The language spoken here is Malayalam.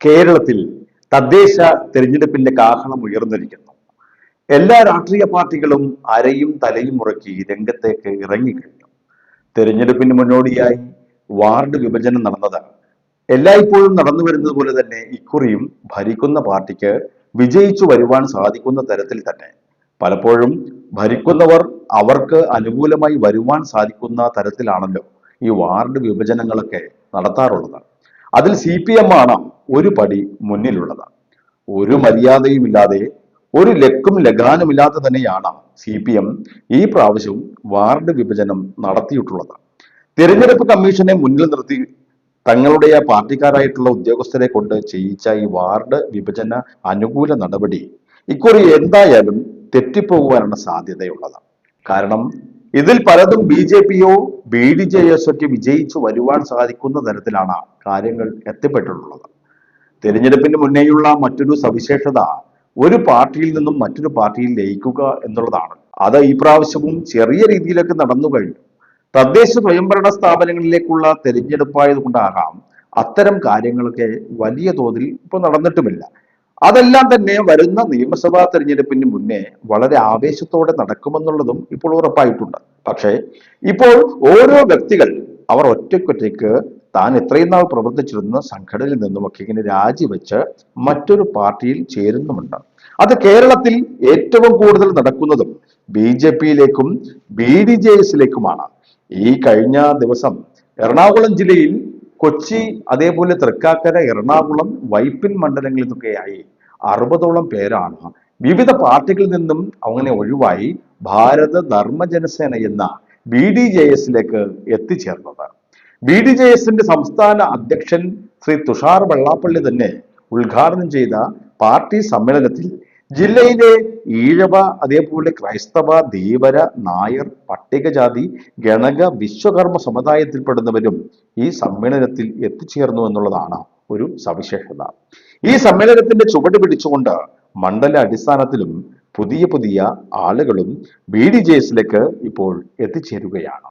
കേരളത്തിൽ തദ്ദേശ തെരഞ്ഞെടുപ്പിന്റെ കാഹളം ഉയർന്നിരിക്കുന്നു. എല്ലാ രാഷ്ട്രീയ പാർട്ടികളും അരയും തലയും മുറക്കി രംഗത്തേക്ക് ഇറങ്ങിക്കഴിഞ്ഞു. തെരഞ്ഞെടുപ്പിന് മുന്നോടിയായി വാർഡ് വിഭജനം നടന്നതാണ്. എല്ലായ്പ്പോഴും നടന്നു വരുന്നത് പോലെ തന്നെ ഇക്കുറിയും ഭരിക്കുന്ന പാർട്ടിക്ക് വിജയിച്ചു വരുവാൻ സാധിക്കുന്ന തരത്തിൽ തന്നെ. പലപ്പോഴും ഭരിക്കുന്നവർ അവർക്ക് അനുകൂലമായി വരുവാൻ സാധിക്കുന്ന തരത്തിലാണല്ലോ ഈ വാർഡ് വിഭജനങ്ങളൊക്കെ നടത്താറുള്ളത്. അതിൽ സി പി എം ആണ് ഒരു പടി മുന്നിലുള്ളത്. ഒരു മര്യാദയുമില്ലാതെ ഒരു ലക്കും ലഗാനുമില്ലാതെ തന്നെയാണ് സി പി എം ഈ പ്രാവശ്യവും വാർഡ് വിഭജനം നടത്തിയിട്ടുള്ളത്. തിരഞ്ഞെടുപ്പ് കമ്മീഷനെ മുന്നിൽ നിർത്തി തങ്ങളുടെ പാർട്ടിക്കാരായിട്ടുള്ള ഉദ്യോഗസ്ഥരെ കൊണ്ട് ചെയ്യിച്ച ഈ വാർഡ് വിഭജന അനുകൂല നടപടി ഇക്കുറി എന്തായാലും തെറ്റിപ്പോകുവാനാണ് സാധ്യതയുള്ളത്. കാരണം ഇതിൽ പലതും ബി ജെ പിയോ ബി ഡി ജെ എസ് വിജയിച്ചു വരുവാൻ സാധിക്കുന്ന തരത്തിലാണ് കാര്യങ്ങൾ എത്തിപ്പെട്ടിട്ടുള്ളത്. തിരഞ്ഞെടുപ്പിന് മുന്നേയുള്ള മറ്റൊരു സവിശേഷത ഒരു പാർട്ടിയിൽ നിന്നും മറ്റൊരു പാർട്ടിയിൽ ലയിക്കുക എന്നുള്ളതാണ്. അത് ഈ പ്രാവശ്യവും ചെറിയ രീതിയിലൊക്കെ നടന്നു കഴിഞ്ഞു. തദ്ദേശ സ്വയംഭരണ സ്ഥാപനങ്ങളിലേക്കുള്ള തെരഞ്ഞെടുപ്പായത് കൊണ്ടാകാം അത്തരം കാര്യങ്ങളൊക്കെ വലിയ തോതിൽ ഇപ്പോൾ നടന്നിട്ടുമില്ല. അതെല്ലാം തന്നെ വരുന്ന നിയമസഭാ തെരഞ്ഞെടുപ്പിന് മുന്നേ വളരെ ആവേശത്തോടെ നടക്കുമെന്നുള്ളതും ഇപ്പോൾ ഉറപ്പായിട്ടുണ്ട്. പക്ഷേ ഇപ്പോൾ ഓരോ വ്യക്തികൾ അവർ ഒറ്റയ്ക്കൊറ്റയ്ക്ക് താൻ ഇത്രയും നാൾ പ്രവർത്തിച്ചിരുന്ന സംഘടനയിൽ നിന്നുമൊക്കെ ഇങ്ങനെ രാജിവെച്ച് മറ്റൊരു പാർട്ടിയിൽ ചേരുന്നുമുണ്ട്. അത് കേരളത്തിൽ ഏറ്റവും കൂടുതൽ നടക്കുന്നതും ബി ജെ പിയിലേക്കും ബി ഡി ജെ എസിലേക്കുമാണ്. ഈ കഴിഞ്ഞ ദിവസം എറണാകുളം ജില്ലയിൽ കൊച്ചി അതേപോലെ തൃക്കാക്കര എറണാകുളം വൈപ്പിൻ മണ്ഡലങ്ങളിൽ നിന്നൊക്കെയായി അറുപതോളം പേരാണ്. വിവിധ പാർട്ടികളിൽ നിന്നും അങ്ങനെ ഒഴിവായി ഭാരത ധർമ്മ ജനസേന എന്ന ബി ഡി ജെ എസിലേക്ക് എത്തിച്ചേർന്നത്. ബി ഡി ജെ എസിന്റെ സംസ്ഥാന അധ്യക്ഷൻ ശ്രീ തുഷാർ വെള്ളാപ്പള്ളി തന്നെ ഉദ്ഘാടനം ചെയ്ത പാർട്ടി സമ്മേളനത്തിൽ ജില്ലയിലെ ഈഴവ അതേപോലെ ക്രൈസ്തവ ധീവര നായർ പട്ടികജാതി ഗണക വിശ്വകർമ്മ സമുദായത്തിൽപ്പെടുന്നവരും ഈ സമ്മേളനത്തിൽ എത്തിച്ചേർന്നു എന്നുള്ളതാണ് ഒരു സവിശേഷത. ഈ സമ്മേളനത്തിന്റെ ചുവട് പിടിച്ചുകൊണ്ട് മണ്ഡല അടിസ്ഥാനത്തിലും പുതിയ പുതിയ ആളുകളും ബി ഡി ജെ എസിലേക്ക് ഇപ്പോൾ എത്തിച്ചേരുകയാണ്.